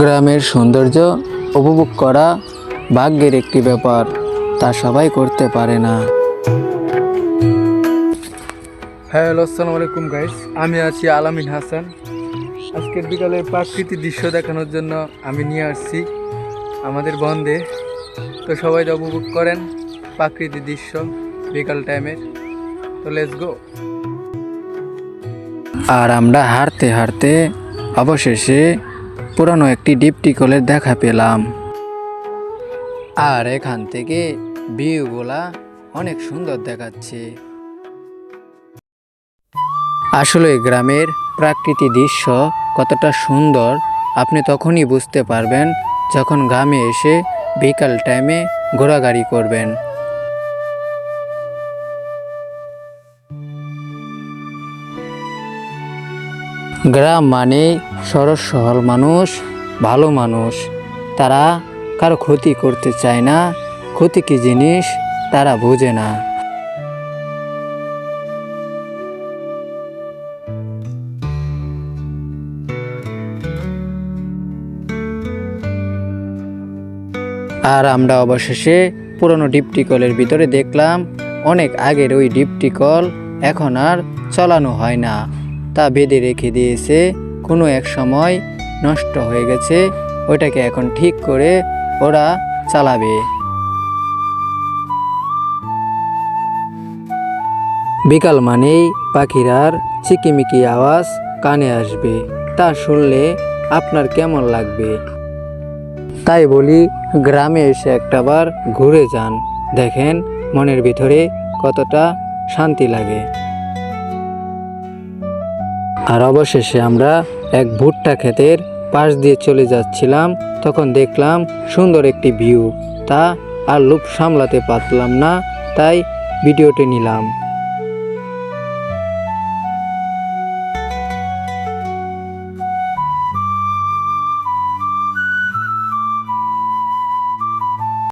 গ্রামের সৌন্দর্য উপভোগ করা ভাগ্যের একটি ব্যাপার তা সবাই করতে পারে না। হ্যালো আসসালামু আলাইকুম গাইস আমি আছি আলামিন হাসান। আজকের বিকালে প্রাকৃতিক দৃশ্য দেখানোর জন্য আমি নিয়ে আসছি আমাদের বন্ধে তো সবাই উপভোগ করেন প্রাকৃতিক দৃশ্য বিকাল টাইমের তো লেটস গো আর আমরা হাঁটতে হাঁটতে অবশেষে পুরানো একটি ডিপটি কলের দেখা পেলাম। আর এখান থেকে ভিউগুলা অনেক সুন্দর দেখাচ্ছে। আসলে গ্রামের প্রাকৃতিক দৃশ্য কতটা সুন্দর, আপনি তখনই বুঝতে পারবেন যখন গ্রামে এসে বিকাল টাইমে ঘোরাঘুরি করবেন। গ্রাম মানে সরস সরল মানুষ, ভালো মানুষ। তারা কারও ক্ষতি করতে চায় না, ক্ষতি কি জিনিস তারা বোঝে না। আর আমরা অবশেষে পুরনো ডিপটি কলের ভিতরে দেখলাম, অনেক আগের ওই ডিপটি কল এখন আর চালানো হয় না। তা বেঁধে রেখে দিয়েছে। কোনো এক সময় নষ্ট হয়ে গেছে, ওটাকে এখন ঠিক করে ওরা চালাবে। বিকাল মানেই পাখিরার চিকিমিকি আওয়াজ কানে আসবে, তা শুনলে আপনার কেমন লাগবে? তাই বলি, গ্রামে এসে একটাবার ঘুরে যান, দেখেন মনের ভিতরে কতটা শান্তি লাগে। আর অবশেষে আমরা এক ভুট্টা ক্ষেতের পাশ দিয়ে চলে যাচ্ছিলাম। তখন দেখলাম সুন্দর একটি ভিউ। তা আর লোভ সামলাতে পারলাম না, তাই ভিডিওটি নিলাম।